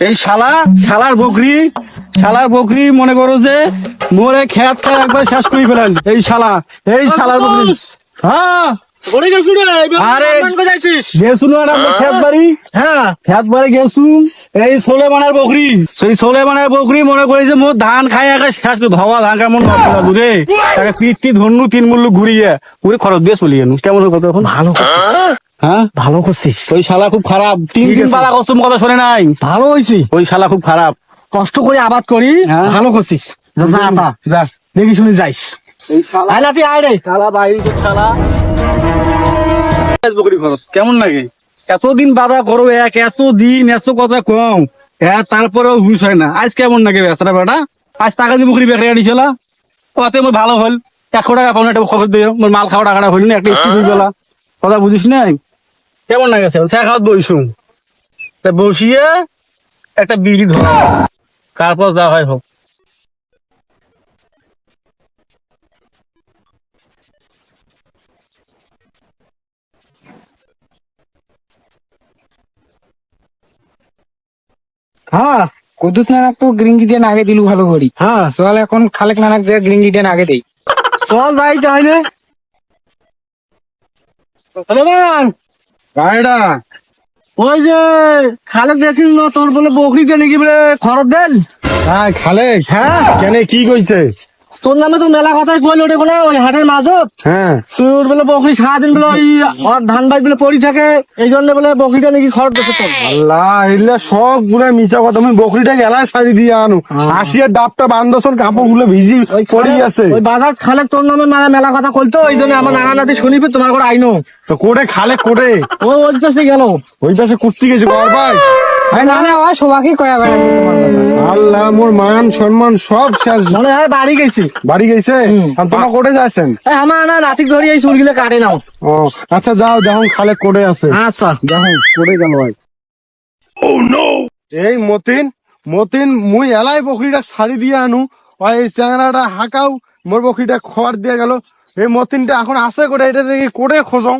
এই শালা শালার বকরি শালার বকরি মনে করো যে মোরে খেত খেয়ে একবার শেষ করে ফেলেন। এই শালা এই শালার বকরি। হ্যাঁ। ওরে গেছু রে? আরে যাইছিস গেছু না আমরা খেত বাড়ি? হ্যাঁ। খেত বাড়ি গেছু। এই সোলে মানার বকরি। সেই সোলে মানার বকরি মনে করি যে মোর ধান খাই একা শেষ করে ধোয়া ধান কেমন নষ্ট না দূরে তাকে পিট ধরনু তিন মূল্য ঘুরিয়ে পুরো খরচ দিয়ে চলি গেল কেমন কথা এখন? ভালো হ্যাঁ? ভালো করছিস। ওই শালা খুব খারাপ। তিন দিন বালা কষ্ট কথা শোনে নাই। ভালো হয়েছি। ওই শালা খুব খারাপ। কষ্ট করে আবাদ করি হ্যাঁ। ভালো করছিস। যা, দেখি শুনে যাইস। আয় নাতি আয় রে। শালা বাইরে শালা। বকরি খরচ কেমন লাগে? এতদিন বাধা করো এক এত দিন এত কথা কম হ্যাঁ তারপরেও হুশ হয় না। আজ কেমন লাগে বেচারা বেটা? আজ টাকা দিয়ে বকরি বেকারি আনিছিল কতে মোর ভালো হল। একশো টাকা পাউন একটা খবর দিও। মোর মাল খাওয়া টাকাটা হইল না একটা স্টিক হয়ে গেলা। কথা বুঝিস নাই? কেমন লাগে স্যার? খাওয়াত বইসুম। তা বসিয়ে একটা বিড়ি ধর। তারপর যা হয় হোক। হ্যাঁ কুদ্দুস নানাক তো গ্রিন গিটেন আগে দিলু ভালো করি। হ্যাঁ। চল এখন খালেক নানাক যে গ্রিন গিটেন আগে দেই। চল যাই যাই রে গাড়িটা ওই যে খালে দেখিস না তোর বলে বকরিটা নাকি বলে খরচ দেন? হ্যাঁ খালে? হ্যাঁ। কেন কি কইছে? তোর নামে তো মেলা কথাই কইল ওটা বলে ওই হাটের মাঝত। হ্যাঁ। তোর বলে বকরি সারাদিন বলে ওই ওর ধান বাইক বলে পড়ি থাকে এই জন্য বলে বকরিটা নাকি খরচ দিচ্ছে তোর আল্লাহ এগুলা সবগুলা মিশা কথা। আমি বকরিটা গেলায় ছাড়ি দিয়ে আনু। আসিয়া ডাবটা বান্ধসন কাপড়গুলো ভিজি পড়ি আছে। ওই বাজার খালে তোর নামে মেলা মেলা কথা কইতো ওই জন্য আমার নানা নাতি শুনিবি তোমার করে আইনো। তো কোটে খালে কোটে? ও ওই পাশে গেল। ওই পাশে কুর্তি গেছে ঘর ভাই আরে না না ওয়া সবাইকে কয়া বেড়াচ্ছি তোমার কথা। আল্লাহ মোর মান সম্মান সব শেষ। মনে হয় বাড়ি গেছি। বাড়ি গেছে? আর তোমার কোটে যাচ্ছেন আমার না নাতিক ধরি এই চুলগুলো কাটে নাও। ও আচ্ছা যাও খালে কোটে আছে। আচ্ছা। দেখো কোটে গেল ভাই। এই মতিন মতিন মুই এলাই বকরিটা ছাড়ি দিয়ে আনু। ওই এই চ্যাংরাটা হাকাও মোর বকরিটা খড় দিয়ে গেল। এই মতিনটা এখন আছে কোটে এটা দেখি কোটে খোঁজো।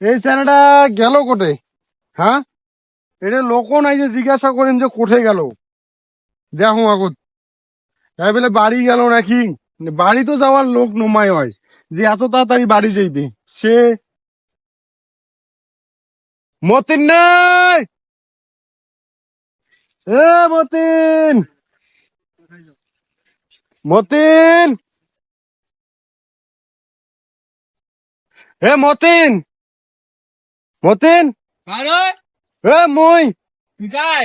এই চ্যাংরাটা গেল কোটে হ্যাঁ? এটা লোক নাই যে জিজ্ঞাসা করেন যে কোঠে গেল। দেখো আগত। তাই বলে বাড়ি গেল নাকি? বাড়ি তো যাওয়ার লোক নোমাই হয়। যে এত তাড়াতাড়ি বাড়ি যাইবে, সে মতিন নেই! এ মতিন! মতিন! এ মতিন! মতিন! আরে এ মুই। তুই কাই?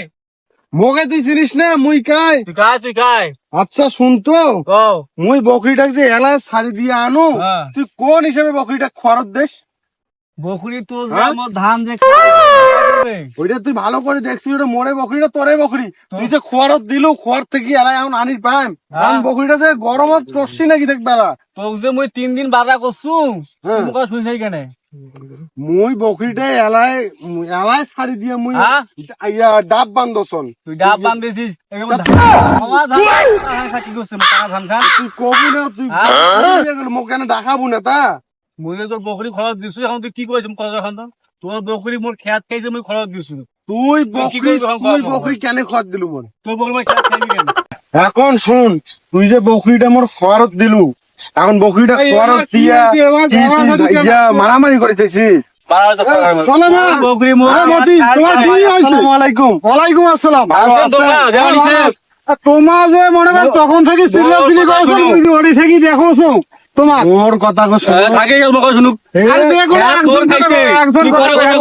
মোকে তুই চিনিস না? মুই কাই? তুই কাই তুই কাই? আচ্ছা শুনতো ও মুই বকরিটাকে যে এলা ছাড়ি দিয়ে আনো হ্যাঁ। তুই কোন হিসেবে বকরিটা খরচ দেশ বকরি তো হ্যাঁ? ধান যে ওইটা তুই ভালো করে দেখছিস ওটা মোরে বকরিটা তোরে বকরি? তুই যে খোয়ারত দিলু খোয়ার থেকে এলাই এখন আনির হ্যাঁ। আমি বকরিটা যে গরমত টসছি নাকি দেখবে তোক যে মই তিন দিন বাধা করছু হ্যাঁ। মুখ কেনে? মুই বকরিটা এলাই এলাই ছাড়ি দিয়ে মুই হ্যাঁ? ইয়া ডাব বান্ধছন তুই ডাব বান্ধিছিস? তুই কবু না তুই হ্যাঁ? মোক কেন দেখাবো না তা? মই তোর বকরি খরচ দিছো এখন তুই কি কইছিস কথা এখন তোর বকরি মোর খেত খাইছে মই খরচ দিছো। তুই বকরি তুই কর, কর, বকরি কেন খর দিলু মোর তোর বকরি মই খেত খাইবি কেন এখন শুন তুই যে বকরিটা মোর খরচ দিলু এখন বকরিটা খরচ দিয়া? মারামারি করেছিস হ্যাঁ, মতি, তোমার যে মনে কর তখন থেকে সিরিয়াসলি কথা করছ তুমি ওড়ি থেকে দেখোছো। তোমার ওর কথা কো থাকে গেল মোক শুনুক। আরে দেখো না, এক একজন কথা খাইছে। একজন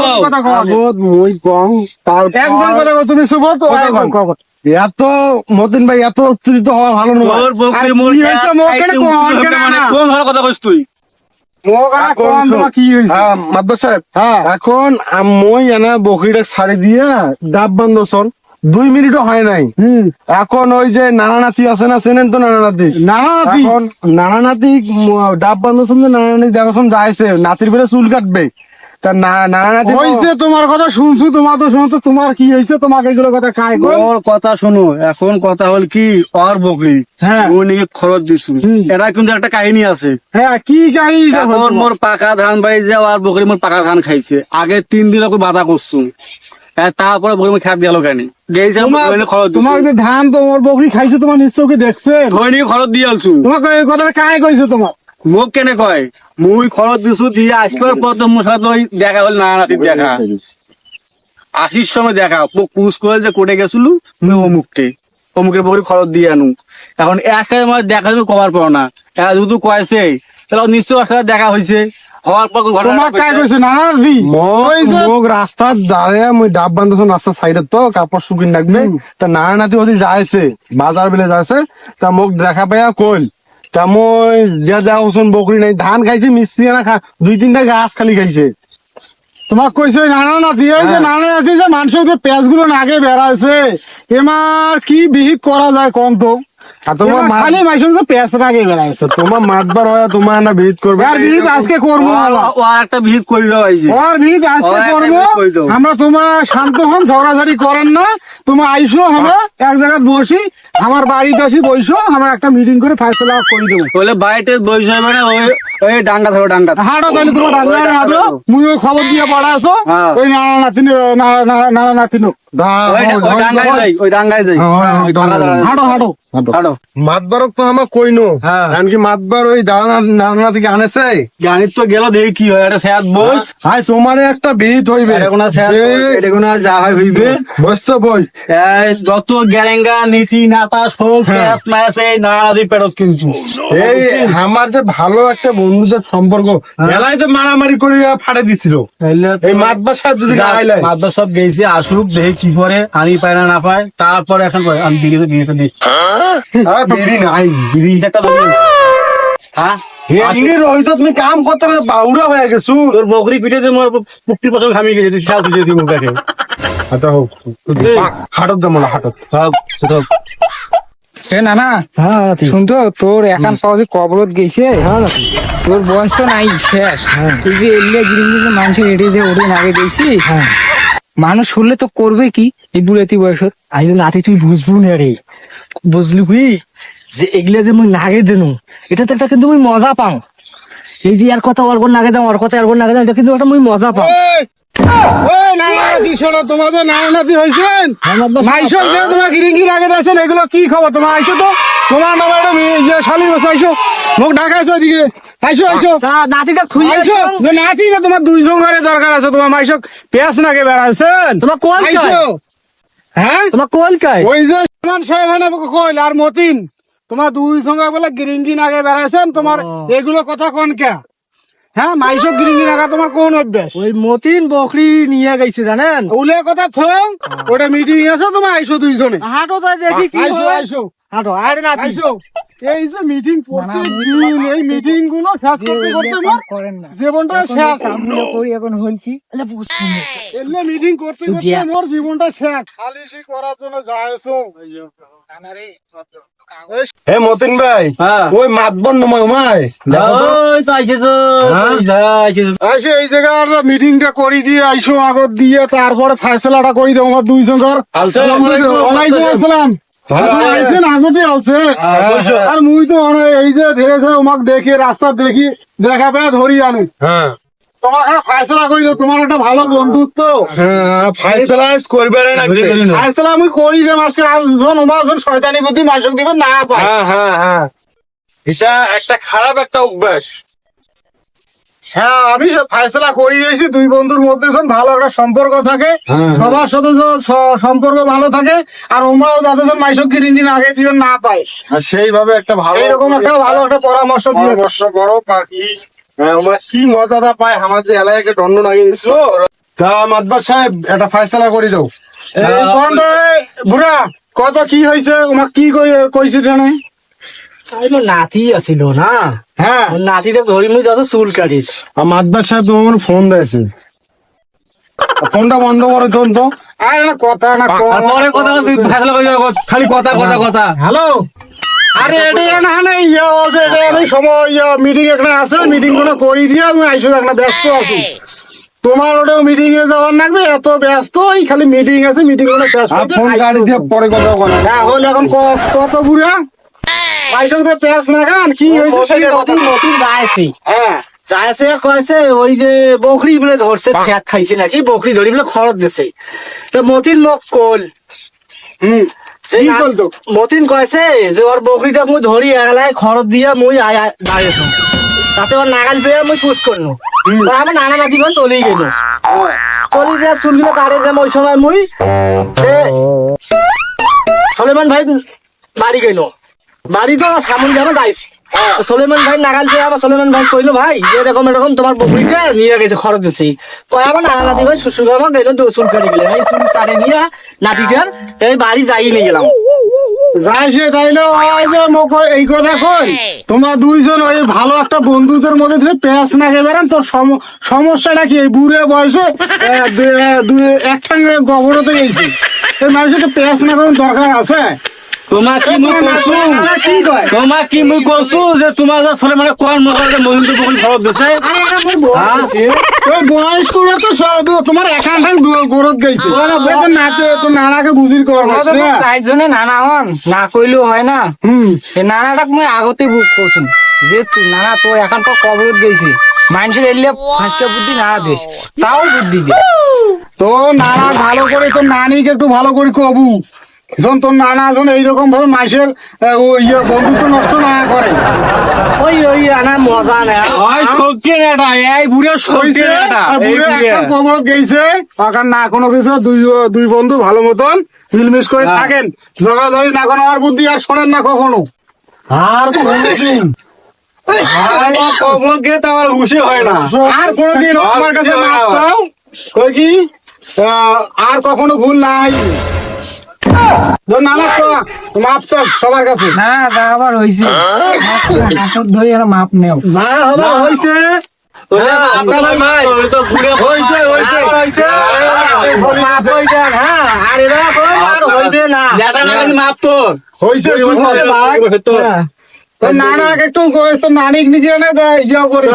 কও। মই কম তারপর একজন কথা কও, তুমি শুভ তো এত মতিন ভাই এত উত্তেজিত হওয়া ভালো নয়। কেন মানে ভালো কথা কইছ তুই? এখন এখন আম- মই এনা বকরিটা ছাড়ি দিয়া ডাব বান্ধছন দুই মিনিটও হয় নাই। এখন ওই যে নানা নাতি আছে না চেনেন তো নানা নাতি? নানা নাতি? নানা নাতি ডাব বান্ধছন যে নানা নাতি দেখাশন যাইছে নাতির বেলা চুল কাটবে। তা না- নানা নাতি হয়েছে তোমার কথা শুনছু তোমার তো শুনতো তোমার কি হয়েছে তোমাকে এগুলো কথা কায় ওর কথা শোনো এখন কথা হল কি ওর বকরি হ্যাঁ। ও নিয়ে খরচ দিছু। এটা কিন্তু একটা কাহিনী আছে। হ্যাঁ কি কাহিনী এখন মোর পাকা ধান বাড়ি যে আর বকরি মোর পাকা ধান খাইছে। আগে তিন দিন ওকে বাধা করছু। হ্যাঁ, তারপরে বলি খাত গেল কেন? গেছে তোমার খরচ তোমার যে ধান তোমার বকরি খাইছে তোমার নিশ্চয় কি দেখছে? খরচ দিয়ে আলছু। তোমাকে এই কথাটা কায় কইছে তোমার? মোক কেনে কয়? মুই খরচ দিছো দিয়ে আসবার পর তো মোর সাথে দেখা হল না নাতির দেখা। আসির সময় দেখা। মোক পুষ করে যে কোটে গেছিল মুই অমুকটে অমুকের বকরি খরচ দিয়ে আনু। এখন একা আমার দেখা তুমি কবার পাও না। একা যদি কয়েছে তাহলে নিশ্চয় সাথে দেখা হয়েছে হওয়ার পর ঘটনা কইছে না না মোক রাস্তার দাঁড়িয়ে মুই ডাব বান্ধছো রাস্তার সাইডে তো কাপড় শুকিন রাখবে তা নাতি ওদি যাইছে বাজার বেলে যাইছে। তা মোক দেখা পাইয়া কইল তা মই যে যা ওসন বকরি নাই ধান খাইছে মিষ্টি না খা দুই তিনটা গাছ খালি খাইছে। তোমাক কৈছো নানা নাতি ওই যে নানা নাতি যে মানুষের যে পেঁয়াজগুলো নাগে বেড়াইছে এমার কি বিহিত করা যায় কম তো? আর তোমার খালি মানুষের যে পেঁয়াজ নাগে বেড়াইছে তোমার মাতবার হয় তোমার না ভিত করবে। আর বিহিত আজকে করব আমরা। ও একটা ভিড় আজকে করব। তোমার শান্ত হন ঝগড়াঝাড়ি করেন না। তোমার আইসো আমরা এক জায়গায় বসি। আমার বাড়িতে আসি বইসো। আমরা একটা মিটিং করে ফাইসলা করে দেবো। বলে বাইরে বয়স হবে না ওই ওই ডাঙ্গা থাকো ডাঙ্গা। হাঁটো তাহলে তোমার ডাঙ্গা হাঁটো। খবর দিয়ে পড়াছো হ্যাঁ। ওই নানা নাতিন নানা নাতিন। মাতবারক তো আমার কইনো। হ্যাঁ। কারণ কি মাতবার ওই দাঁড়ানা থেকে আনেছে? তো গেল দেখি কি হয় একটা স্যার বস আই তোমারে একটা ভিত হইবে। যে- হয় হইবে। বস তো বস। যত গ্যারেঙ্গা নীতি নাতা সব এই নানা দি পেরত কিন্তু এই আমার যে ভালো একটা বন্ধুদের সম্পর্ক মেলায় তো মারামারি করে ফাটে দিছিল। এই মাতবার সাহেব যদি মাদ্রাস সব গেছে আসুক দেখে কি করে? আনি পায় না না পায় তারপরে এখন আমি দিকে তো বিয়েটা দিচ্ছি বিড়ি জিনিস একটা ধরে হ্যাঁ? রহিত তুমি কাম করতে বাউরা হয়ে গেছু। তোর বকরি পিঠে দিয়ে মোর পুকটি পছন্দ ঘামিয়ে গেছে তুই খাও তুই যদি মুখাকে হাটা হোক। হাটত দাম হাটত। এ না না শুনতো তোর একান পাওয়া কবরত গেছে? তোর বয়স তো নাই শেষ। তুই যে এলিয়া গিরিঙ্গি মানুষের এড়ে যে ওরে নাগে দিয়েছি মানুষ শুনলে তো করবে কি? এই বুড়াতি বয়সত আইলে নাতি তুই বুঝব না রে। বুঝলি কি? যে এগুলা যে মুই নাগে দেনু এটা তো একটা কিন্তু মুই মজা পাও। এই যে আর কথা ওর নাগে দাও ওর কথা আর নাগে দাও এটা কিন্তু একটা মুই মজা পাও। তোমাদের নানা নাতি হয়েছেন মাইশোর যে তোমার গিরিঙ্গি লাগে দিয়েছেন এগুলো কি খবর? তোমার আইসো তো? তোমার নামে একটা ইয়ে শালির বসে আইসো মুখ ঢাকাইছো এদিকে। আইসো আইসো নাতিটা খুলে আইসো নাতি না তোমার দুইজন ঘরে দরকার আছে তোমার মাইশক পেঁয়াজ নাকে বেড়াইছেন? তোমার কোল আইসো হ্যাঁ? তোমার কোল কাই ওই যে সমান সাহেব কইল আর মতিন তোমার দুই সঙ্গে বলে গিরিঙ্গি নাগে বেড়াইছেন? তোমার এগুলো কথা কোন কে? হ্যাঁ মাইশক গিরিঙ্গি নাগা তোমার কোন অভ্যাস? ওই মতিন বকরি নিয়ে গেছে জানেন? উলে কথা থো ওটা মিটিং আছে তোমার আইসো দুইজনে। হাঁটো তাই দেখি কি আইসো আইসো। হাঁটো আরে নাতি। আইসো। এই যে মিটিং প্রত্যেকদিন এই মিটিংগুলো শেষ করতে করতে আমার করেন না। জীবনটা শেষ। করি এখন হল কি? আলে বুঝছি না। এলে মিটিং করতে করতে। আমার জীবনটা শেষ। খালিশি করার জন্য যাইছো হে মতিন ভাই হ্যাঁ। ওই নময় উমায় তো। হ্যাঁ? আইসো এই জায়গার মিটিংটা করি দিয়ে আইসো আগত দিয়ে তারপরে ফয়সলাটা করি দেবো আমার দুই আসসালামু ওয়ালাইকুম আসসালাম। আগতে আছে আর মুই তো এই যে ধীরে ধীরে দেখি রাস্তা দেখি দেখা পেয়ে ধরি আনি। হ্যাঁ। তোমার একটা করি তোমার একটা ভালো বন্ধুত্ব। হ্যাঁ করবে না বুঝে গেলি না? ফয়সলা আমি করি যে মাসে আর জন ওমা শয়তানি বুদ্ধি মানুষক দিবেন না পায়। হ্যাঁ হ্যাঁ হ্যাঁ। এটা একটা খারাপ একটা অভ্যাস। হ্যাঁ আমি ফয়সলা করি গেছি দুই বন্ধুর মধ্যে যখন ভালো একটা সম্পর্ক থাকে সবার সাথে সম্পর্ক ভালো থাকে আর ওমরাও যাতে যখন গিরিঞ্জিন আগে দিবেন না পায়। আর সেইভাবে একটা ভালো এইরকম একটা ভালো একটা পরামর্শ পরামর্শ করো পাখি হ্যাঁ, আমরা কি মজাটা পাই আমার যে এলাকাকে দণ্ড লাগিয়ে দিছিল তা মাতবার সাহেব একটা ফাইসালা করে দাও। বুড়া কত কি হয়েছে তোমাক কি কই- কইছে জানে? নাতি আছিল না। হ্যাঁ। নাতিটা ধরি মুই যত চুল কাটিস আর মাতবার সাহেব তোমার ফোন দিয়েছে। ফোনটা বন্ধ করে তোন তো। আর না কথা না আর পরে কথা খালি কথা কথা কথা। হ্যালো? আরে এটা না না ইয়া আছে এটা আমি সময় ইয়া মিটিং একটা আছে মিটিংগুলো করি দিয়ে আমি আইসো একটা ব্যস্ত আছি। তোমার ওটাও মিটিং এ যাওয়ার লাগবে এত ব্যস্ত এই খালি মিটিং আছে মিটিংগুলো শেষ করতে ফোন গাড়ি দিয়ে পরে কথা বলে হ্যাঁ হলে এখন কত বুড়া? আইসো তো পেঁয়াজ না খান কি হয়েছে সেটা কথা। নতুন নতুন যাইছি। হ্যাঁ। যাইছে কয়েছে ওই যে বকরি বলে ধরছে ফ্যাট খাইছে নাকি বকরি ধরি বলে খরচ দিছে। তো মতিন মোক কল। হুম। কি মতিন কয়েছে যে ওর বকরিটা মুই ধরি এগলায় খরচ দিয়া মুই দাঁড়িয়েছ তাতে ওর নাগাল পেয়ে মুই পুষ করল। আমার নানা নাতি ভাই চলেই গেল। চলে যা চুলগুলো কাটে যে ওই সময় মুই সে সলেমান ভাই বাড়ি গেল। বাড়ি তো সামন যাব যাইছি। সলেমান ভাই নাগাল সলেমান ভাই ভাই যে এরকম এরকম তোমার নিয়ে গেছে খরচ কয় ভাই শ্বশুর আমার গেল চুল কাটি এই চুল কাটে নিয়ে নাতিটার এই বাড়ি যাই নিয়ে গেলাম। যাইছে ওই যে এই কথা কই। তোমরা দুইজন ওই ভালো একটা বন্ধুদের মধ্যে তুমি প্যাঁচ না বেরান তোর সম- সমস্যাটা কি? এই বুড়ে বয়সে আহ, দু- আহ, দু- এক ঠাঙ্গে গবরতে গেছি। এই মানুষের তো প্যাঁচ না করার দরকার আছে? তোমার কি মুই করছু নানা কি কয়? তোমার কি মুই করছু যে তোমার যে ছেলে মানে কোয়ার মহার মহিন্দ্র বকুল খরচ দিছে? বয়স। করে তো সব- তোমার একান ঠাং গরত গেছে। নাচে তো নানাকে বুঝির কর চারজনে নানা হন। না কইলেও হয় না। হুম। নানাটাক মুই আগতে বুক যে নানা তোর এখন তো কবরত গেছি। মানুষের এলে ফাঁসকে বুদ্ধি না দিস তাও বুদ্ধি দে। তো নানা ভালো করে তো নানিকে একটু ভালো করে কবু। যখন তোর নানা যখন এইরকম ভাবে মাসের ইয়ে বন্ধুত্ব নষ্ট না করে। ওই ওই আনা মজা না ওই শক্তি নেটা এই বুড়ে শক্তি নেটা বুড়ে একটা কবরত গেছে আকার না কোনো কিছু দুই দুই বন্ধু ভালো মতন মিলমিশ করে হ্যাঁ। থাকেন। ঝগড়াঝড়ি না কোনো আর বুদ্ধি আর শোনেন না কখনো। আর কোনদিন। আমার তো আমার খুশি হয় না। আর কোনোদিন আমার কাছে চাও? কই কি? আহ, আর কখনো ভুল নাই। মাপ সবার কাছে। না যা আবার ধরে আর মাপ নেও। যা হইছে। একটু নানিক ইয়া করে।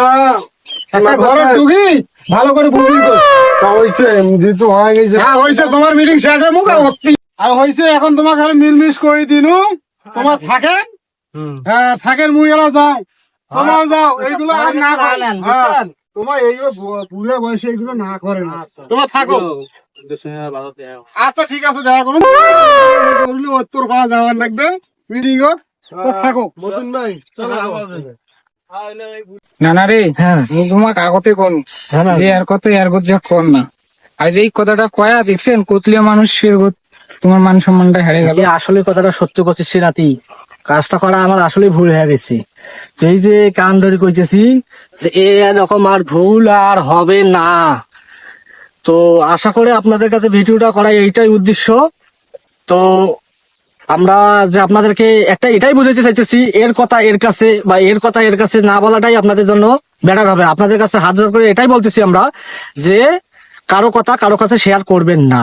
একটা ঘরে ঢুকি ভালো করে বুঝি তো তা হইছে যেহেতু হয়ে গেছে। হ্যাঁ হয়েছে তোমার মিটিং শেষ হয়ে মুখ অতি আর হয়েছে এখন তোমাকে আমি মিলমিশ করে দিনু। তোমার থাকেন? হ্যাঁ থাকেন মুই এলা যাও। তোমার যাও এইগুলো আর না করেন। নেন, হ্যাঁ, বুঝছেন? তোমার এইগুলো বুড়ে বয়সে এইগুলো না করেন। তোমার থাকো। আচ্ছা ঠিক আছে দেখা করুন করলে উত্তর পাড়া যাওয়ার লাগবে মিটিং থাকো। মতন ভাই নানা রে হ্যাঁ। মুই তোমাকে আগতে কোন? হ্যাঁ না। যে আর কত আর কত যা কর না। আজ এই কথাটা কয়া দেখছেন কতলিয়া মানুষের গত- তোমার মান সম্মানটা হারে গেল। আসলে কথাটা সত্য করছিস রাতি কাজটা করা আমার আসলে ভুল হয়ে গেছে। এই যে কান ধরে কইতেছি যে এরকম আর ভুল আর হবে না। তো আশা করে আপনাদের কাছে ভিডিওটা করা এইটাই উদ্দেশ্য। তো আমরা যে আপনাদেরকে একটা এটাই বুঝাইতে চাইতেছি, এর কথা এর কাছে বা এর কথা এর কাছে না বলাটাই আপনাদের জন্য বেটার হবে। আপনাদের কাছে হাত জোর করে এটাই বলতেছি আমরা যে কারও কথা কারও কাছে শেয়ার করবেন না।